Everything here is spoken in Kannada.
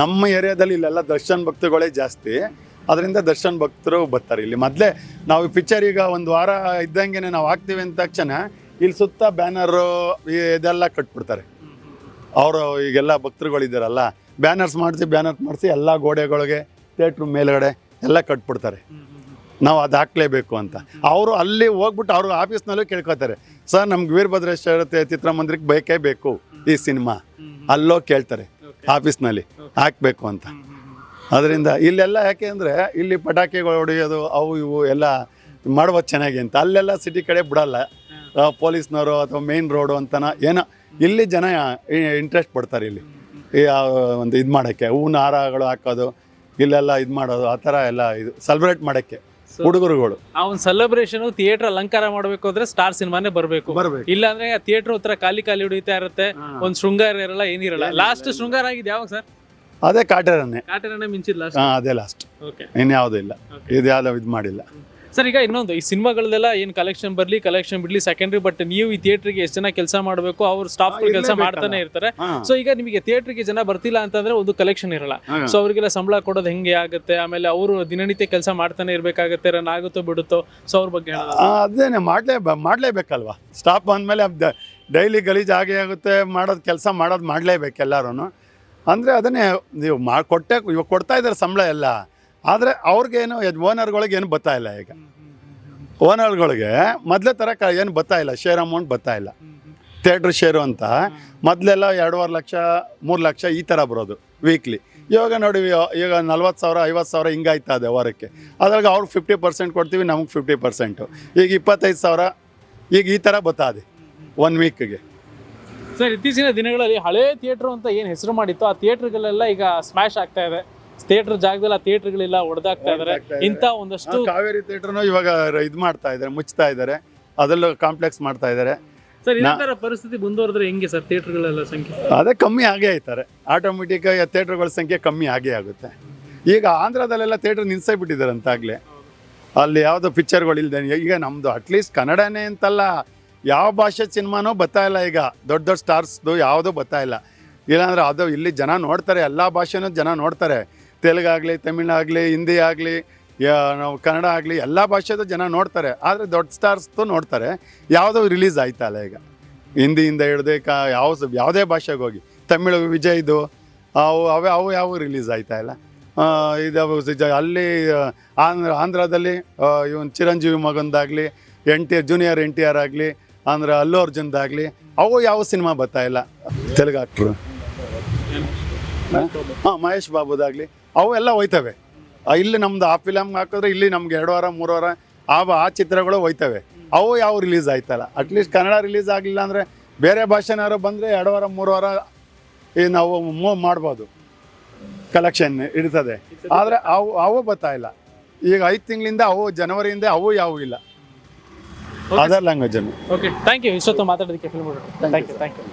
ನಮ್ಮ ಏರಿಯಾದಲ್ಲಿ ಇಲ್ಲೆಲ್ಲ ದರ್ಶನ್ ಭಕ್ತಗಳೇ ಜಾಸ್ತಿ. ಅದರಿಂದ ದರ್ಶನ್ ಭಕ್ತರು ಬರ್ತಾರೆ. ಇಲ್ಲಿ ಮೊದಲೇ ನಾವು ಪಿಕ್ಚರ್ ಈಗ ಒಂದು ವಾರ ಇದ್ದಂಗೆ ನಾವು ಹಾಕ್ತೀವಿ ಅಂದ ತಕ್ಷಣ ಇಲ್ಲಿ ಸುತ್ತ ಬ್ಯಾನರು ಇದೆಲ್ಲ ಕಟ್ಬಿಡ್ತಾರೆ. ಅವರು ಈಗೆಲ್ಲ ಭಕ್ತರುಗಳಿದ್ದಾರಲ್ಲ ಬ್ಯಾನರ್ಸ್ ಮಾಡಿಸಿ ಬ್ಯಾನರ್ಸ್ ಮಾಡಿಸಿ ಎಲ್ಲ ಗೋಡೆಗಳಿಗೆ ಥಿಯೇಟ್ರ್ ಮೇಲ್ಗಡೆ ಎಲ್ಲ ಕಟ್ಬಿಡ್ತಾರೆ. ನಾವು ಅದು ಹಾಕ್ಲೇಬೇಕು ಅಂತ. ಅವರು ಅಲ್ಲಿ ಹೋಗ್ಬಿಟ್ಟು ಅವ್ರ ಆಫೀಸ್ನಲ್ಲೂ ಕೇಳ್ಕೊತಾರೆ ಸರ್, ನಮ್ಗೆ ವೀರಭದ್ರೇಶ್ವರ ಚಿತ್ರಮಂದಿರಕ್ಕೆ ಬೇಕೇ ಬೇಕು ಈ ಸಿನಿಮಾ. ಅಲ್ಲೋ ಕೇಳ್ತಾರೆ. ಆಫೀಸ್ನಲ್ಲಿ ಹಾಕಬೇಕು ಅಂತ. ಅದರಿಂದ ಇಲ್ಲೆಲ್ಲ ಯಾಕೆ ಅಂದರೆ ಇಲ್ಲಿ ಪಟಾಕಿಗಳು ಹೊಡೆಯೋದು, ಅವು ಇವು ಎಲ್ಲ ಮಾಡ್ಬೋದು ಚೆನ್ನಾಗಿ ಅಂತ. ಅಲ್ಲೆಲ್ಲ ಸಿಟಿ ಕಡೆ ಬಿಡಲ್ಲ. ಪೊಲೀಸ್ನವರು ಅಥವಾ ಮೇನ್ ರೋಡು ಅಂತನ ಏನೋ, ಇಲ್ಲಿ ಜನ ಇಂಟ್ರೆಸ್ಟ್ ಪಡ್ತಾರೆ ಇಲ್ಲಿ. ಒಂದು ಇದು ಮಾಡೋಕ್ಕೆ, ಹೂವಿನ ಹಾರಗಳು ಹಾಕೋದು, ಇಲ್ಲೆಲ್ಲ ಇದು ಮಾಡೋದು, ಆ ಥರ ಎಲ್ಲ ಇದು ಸೆಲೆಬ್ರೇಟ್ ಮಾಡೋಕ್ಕೆ. ಹುಡುಗರುಗಳು. ಆ ಒಂದು ಸೆಲೆಬ್ರೇಷನ್ ಥಿಯೇಟರ್ ಅಲಂಕಾರ ಮಾಡಬೇಕು ಅಂದ್ರೆ ಸ್ಟಾರ್ ಸಿನಿಮಾನೇ ಬರಬೇಕು. ಬರ್ಬೇಕು. ಇಲ್ಲ ಅಂದ್ರೆ ಥಿಯೇಟರ್ ಉತ್ತರ ಖಾಲಿ ಖಾಲಿ ಹೊಡಿತಾ ಇರುತ್ತೆ. ಒಂದ್ ಶೃಂಗಾರ ಇರಲ್ಲ ಏನಿರಲ್ಲ. ಲಾಸ್ಟ್ ಶೃಂಗಾರ ಆಗಿದೆ ಯಾವಾಗ ಸರ್ ಅದೇ ಕಾಟೇರನ್ನೇ. ಕಾಟೇರನೇ ಮಿಂಚಿದ್ ಲಾಸ್ಟ್ ಅದೇ ಲಾಸ್ಟ್ ಓಕೆ ಇನ್ಯಾವುದೂ ಇಲ್ಲ. ಇದು ಯಾವ್ದು ಇದು ಮಾಡಿಲ್ಲ. ಸರ್ ಈಗ ಇನ್ನೊಂದು ಈ ಸಿನಿಮಾಗಳದೆಲ್ಲ ಏನು ಕಲೆಕ್ಷನ್ ಬರಲಿ ಕಲೆಕ್ಷನ್ ಬಿಡ್ಲಿ ಸೆಕೆಂಡ್ರಿ ಬಟ್ ನೀವು ಈ ಥಿಯೇಟ್ರಿಗೆ ಎಷ್ಟು ಜನ ಕೆಲಸ ಮಾಡಬೇಕು ಅವ್ರ ಸ್ಟಾಫ್ ಕೆಲಸ ಮಾಡ್ತಾನೆ ಇರ್ತಾರೆ. ಸೊ ಈಗ ನಿಮಗೆ ಥಿಯೇಟ್ರಿಗೆ ಜನ ಬರ್ತಿಲ್ಲ ಅಂತಂದ್ರೆ ಒಂದು ಕಲೆಕ್ಷನ್ ಇರಲ್ಲ. ಸೊ ಅವರಿಗೆಲ್ಲ ಸಂಬಳ ಕೊಡೋದು ಹೆಂಗೆ ಆಗುತ್ತೆ? ಆಮೇಲೆ ಅವರು ದಿನನಿತ್ಯ ಕೆಲಸ ಮಾಡ್ತಾನೆ ಇರಬೇಕಾಗತ್ತೆ ರನ್ ಆಗುತ್ತೋ ಬಿಡುತ್ತೋ? ಸೊ ಅವ್ರ ಬಗ್ಗೆ ಅದೇನೆ ಮಾಡಲೇ ಮಾಡಲೇಬೇಕಲ್ವ? ಸ್ಟಾಪ್ ಅಂದಮೇಲೆ ಡೈಲಿ ಗಲೀಜು ಆಗೇ ಆಗುತ್ತೆ ಮಾಡೋದು ಕೆಲಸ ಮಾಡೋದು ಮಾಡಲೇಬೇಕು ಎಲ್ಲರೂ ಅಂದರೆ ಅದನ್ನೇ ನೀವು ಮಾ ಕೊಟ್ಟೆ ಇವಾಗ ಕೊಡ್ತಾ ಇದ್ದಾರೆ ಸಂಬಳ ಎಲ್ಲ. ಆದರೆ ಅವ್ರಿಗೇನು ಓನರ್ಗಳಿಗೆ ಏನು ಬರ್ತಾ ಇಲ್ಲ ಈಗ. ಓನರ್ಗಳಿಗೆ ಮೊದಲೇ ಥರ ಕ, ಏನು ಬರ್ತಾ ಇಲ್ಲ ಶೇರ್ ಅಮೌಂಟ್ ಬರ್ತಾ ಇಲ್ಲ. ಥಿಯೇಟ್ರ್ ಶೇರು ಅಂತ ಮೊದಲೆಲ್ಲ ಎರಡೂವರೆ ಲಕ್ಷ, ಮೂರು ಲಕ್ಷ ಈ ಥರ ಬರೋದು ವೀಕ್ಲಿ ಇವಾಗ ನೋಡಿ ಈಗ ನಲ್ವತ್ತು ಸಾವಿರ, ಐವತ್ತು ಸಾವಿರ ಹಿಂಗಾಯ್ತಾ ಇದೆ ವಾರಕ್ಕೆ. ಅದ್ರಾಗ ಅವ್ರಿಗೆ ಫಿಫ್ಟಿ ಪರ್ಸೆಂಟ್ ಕೊಡ್ತೀವಿ, ನಮಗೆ ಫಿಫ್ಟಿ ಪರ್ಸೆಂಟು ಈಗ ಇಪ್ಪತ್ತೈದು ಸಾವಿರ, ಈಗ ಈ ಥರ ಬತ್ತಾದೆ ಒನ್ ವೀಕ್ಗೆ ಸರ್, ಇತ್ತೀಚಿನ ದಿನಗಳಲ್ಲಿ ಹಳೆ ಥಿಯೇಟ್ರು ಅಂತ ಏನು ಹೆಸರು ಮಾಡಿತ್ತು, ಆ ಥಿಯೇಟ್ರ್ಗಳೆಲ್ಲ ಈಗ ಸ್ಮ್ಯಾಶ್ ಆಗ್ತಾ ಇದೆ. ಥಿಯೇಟರ್ ಜಾಗದಲ್ಲಿ ಆ ಥಿಯೇಟ್ರ್ಗಳೆಲ್ಲ ಹೊಡೆದಾಗ್ತಾ ಇದಾರೆ. ಇಂಥ ಒಂದಷ್ಟು ಕಾವೇರಿ ಥಿಯೇಟ್ರನ್ನು ಇವಾಗ ಇದು ಮಾಡ್ತಾ ಇದ್ದಾರೆ ಮುಚ್ತಾ ಇದ್ದಾರೆ ಅದರಲ್ಲೂ ಕಾಂಪ್ಲೆಕ್ಸ್ ಮಾಡ್ತಾ ಇದ್ದಾರೆ ಸರ್ ಇದೇ ಪರಿಸ್ಥಿತಿ ಮುಂದುವರೆದ್ರೆ ಹೆಂಗೆ ಸರ್ ಥಿಯೇಟರ್ಗಳೆಲ್ಲ ಸಂಖ್ಯೆ? ಅದೇ ಕಮ್ಮಿ ಆಗೇ ಆಯ್ತಾರೆ ಆಟೋಮೆಟಿಕ್ ಥಿಯೇಟರ್ಗಳ ಸಂಖ್ಯೆ ಕಮ್ಮಿ ಆಗೇ ಆಗುತ್ತೆ. ಈಗ ಆಂಧ್ರದಲ್ಲೆಲ್ಲ ಥಿಯೇಟರ್ ನಿಲ್ಸೇ ಬಿಟ್ಟಿದ್ದಾರೆ ಅಂತಾಗಲೇ. ಅಲ್ಲಿ ಯಾವುದೋ ಪಿಕ್ಚರ್ಗಳು ಇಲ್ದೇ ಈಗ ನಮ್ಮದು ಅಟ್ಲೀಸ್ಟ್ ಕನ್ನಡನೇ ಅಂತಲ್ಲ. ಯಾವ ಭಾಷೆ ಸಿನಿಮಾನೂ ಬರ್ತಾ ಇಲ್ಲ ಈಗ. ದೊಡ್ಡ ದೊಡ್ಡ ಸ್ಟಾರ್ಸ್ದು ಯಾವುದೂ ಬರ್ತಾ ಇಲ್ಲ. ಇಲ್ಲಾಂದ್ರೆ ಅದು ಇಲ್ಲಿ ಜನ ನೋಡ್ತಾರೆ ಎಲ್ಲ ಭಾಷೆನೂ ಜನ ನೋಡ್ತಾರೆ. ತೆಲುಗಾಗಲಿ ತಮಿಳಾಗಲಿ ಹಿಂದಿ ಆಗಲಿ ನಾವು ಕನ್ನಡ ಆಗಲಿ, ಎಲ್ಲ ಭಾಷೆದು ಜನ ನೋಡ್ತಾರೆ. ಆದರೆ ದೊಡ್ಡ ಸ್ಟಾರ್ಸ್ದು ನೋಡ್ತಾರೆ. ಯಾವುದೋ ರಿಲೀಸ್ ಆಯ್ತಾ ಇಲ್ಲ ಈಗ. ಹಿಂದಿಯಿಂದ ಹಿಡ್ದು ಕ, ಯಾವ ಯಾವುದೇ ಭಾಷೆಗೆ ಹೋಗಿ. ತಮಿಳು ವಿಜಯ್ದು, ಅವು, ಅವೆ, ಅವು ಯಾವ ರಿಲೀಸ್ ಆಯ್ತಾ ಇಲ್ಲ. ಇದು ಅಲ್ಲಿ ಆಂಧ್ರ, ಆಂಧ್ರದಲ್ಲಿ ಇವನ್ Chiranjeevi ಮಗಂದಾಗಲಿ, N T junior N T R ಆಗಲಿ ಅಂದ್ರೆ ಅಲ್ಲು ಅರ್ಜುನ್ದಾಗಲಿ, ಅವು ಯಾವ ಸಿನಿಮಾ ಬರ್ತಾ ಇಲ್ಲ. ತೆಲುಗು ಆಕ್ಟ್ರು ಹಾಂ ಮಹೇಶ್ ಬಾಬುದಾಗಲಿ. ಅವು ಎಲ್ಲ ಹೋಯ್ತವೆ ಇಲ್ಲಿ ನಮ್ದು ಆ ಫಿಲಮ್ ಹಾಕಿದ್ರೆ ಇಲ್ಲಿ ನಮ್ಗೆ ಎರಡು ವಾರ ಮೂರು ವಾರ ಆ ಆ ಚಿತ್ರಗಳು ಹೋಯ್ತವೆ. ಅವು ಯಾವ ರಿಲೀಸ್ ಆಯ್ತಲ್ಲ. ಅಟ್ಲೀಸ್ಟ್ ಕನ್ನಡ ರಿಲೀಸ್ ಆಗಲಿಲ್ಲ ಅಂದರೆ ಬೇರೆ ಭಾಷೆನಾರು ಬಂದರೆ ಎರಡು ವಾರ ಮೂರು ವಾರ ಈ ನಾವು ಮೂವ್ ಮಾಡ್ಬೋದು. ಕಲೆಕ್ಷನ್ ಇರ್ತದೆ ಆದರೆ ಅವು ಅವು ಬರ್ತಾ ಇಲ್ಲ. ಈಗ ಐದು ತಿಂಗಳಿಂದ ಅವು ಜನವರಿಯಿಂದ ಅವು ಯಾವು ಇಲ್ಲ. ಅದರ್ ಲ್ಯಾಂಗ್ವೇಜನ್ನು ಓಕೆ ಥ್ಯಾಂಕ್ ಯು ಇಷ್ಟೊತ್ತು ಮಾತಾಡೋದಕ್ಕೆ film thank you thank you